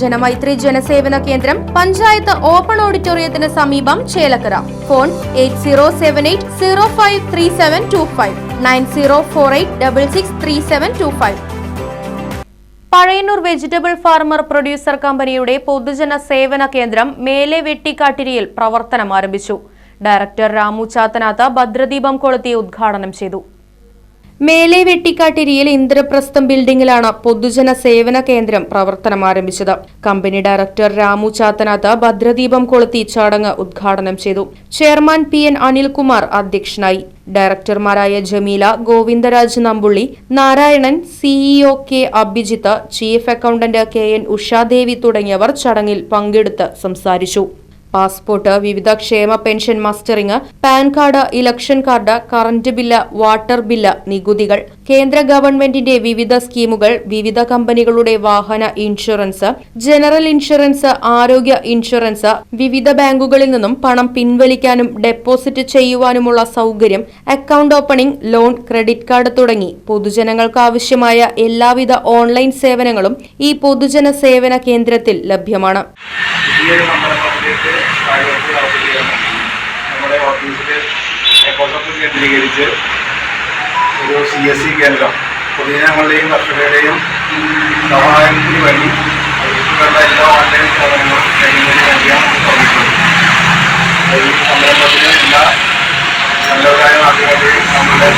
ജനമൈത്രി ജനസേവന കേന്ദ്രം പഞ്ചായത്ത് ഓപ്പൺ ഓഡിറ്റോറിയത്തിന് സമീപം Chelakkara. Phone eight zero seven eight zero five three seven two five nine zero four eight double six three seven two five. Pazhayannur vegetable farmer producer കമ്പനിയുടെ പൊതുജന സേവന കേന്ദ്രം മേലെ വെട്ടിക്കാട്ടിരിയിൽ പ്രവർത്തനം ആരംഭിച്ചു. ഡയറക്ടർ രാമു ചാത്തനാത്ത ഭദ്രദീപം കൊളുത്തി ഉദ്ഘാടനം ചെയ്തു. മേലെ വെട്ടിക്കാട്ടിരിയിൽ ഇന്ദ്രപ്രസ്ഥം ബിൽഡിംഗിലാണ് പൊതുജന സേവന കേന്ദ്രം പ്രവർത്തനം ആരംഭിച്ചത്. കമ്പനി ഡയറക്ടർ രാമു ചാത്തനാഥ് ഭദ്രദീപം കൊളുത്തി ചടങ്ങ് ഉദ്ഘാടനം ചെയ്തു. ചെയർമാൻ പി എൻ അനിൽകുമാർ അധ്യക്ഷനായി. ഡയറക്ടർമാരായ Jameela Govindaraj Nambulli Narayanan CEO K Abhijith chief accountant K N Ushadevi തുടങ്ങിയവർ ചടങ്ങിൽ പങ്കെടുത്ത് സംസാരിച്ചു. പാസ്പോർട്ട് വിവിധ ക്ഷേമ pension mustering PAN card election card current bill water bill നികുതികൾ കേന്ദ്ര ഗവൺമെന്റിന്റെ വിവിധ സ്കീമുകൾ വിവിധ കമ്പനികളുടെ വാഹന ഇൻഷുറൻസ് ജനറൽ ഇൻഷുറൻസ് ആരോഗ്യ ഇൻഷുറൻസ് വിവിധ ബാങ്കുകളിൽ നിന്നും പണം പിൻവലിക്കാനും ഡെപ്പോസിറ്റ് ചെയ്യുവാനുമുള്ള സൗകര്യം account opening loan credit card തുടങ്ങി. പൊതുജനങ്ങൾക്ക് ആവശ്യമായ എല്ലാവിധ ഓൺലൈൻ സേവനങ്ങളും ഈ പൊതുജന സേവന കേന്ദ്രത്തിൽ ലഭ്യമാണ്. നമ്മുടെ ഓഫീസിൽ എക്കോസോപ്പ് കേന്ദ്രീകരിച്ച് ഒരു സി എസ് സി കേന്ദ്രം. പൊതുജനങ്ങളുടെയും കർഷകരുടെയും വേണ്ടി അവരുടെ എല്ലാ ഓൺലൈൻ സേവനങ്ങളും ഈ സംരംഭത്തിന് എല്ലാ നല്ലവരായ നാട്ടുകാരുടെയും നമ്മുടെ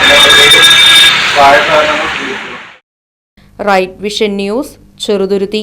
ജനങ്ങളുടെയും സഹായ സഹകരണങ്ങൾ സ്വീകരിക്കുന്നു. Right Vision News Cheruthuruthy.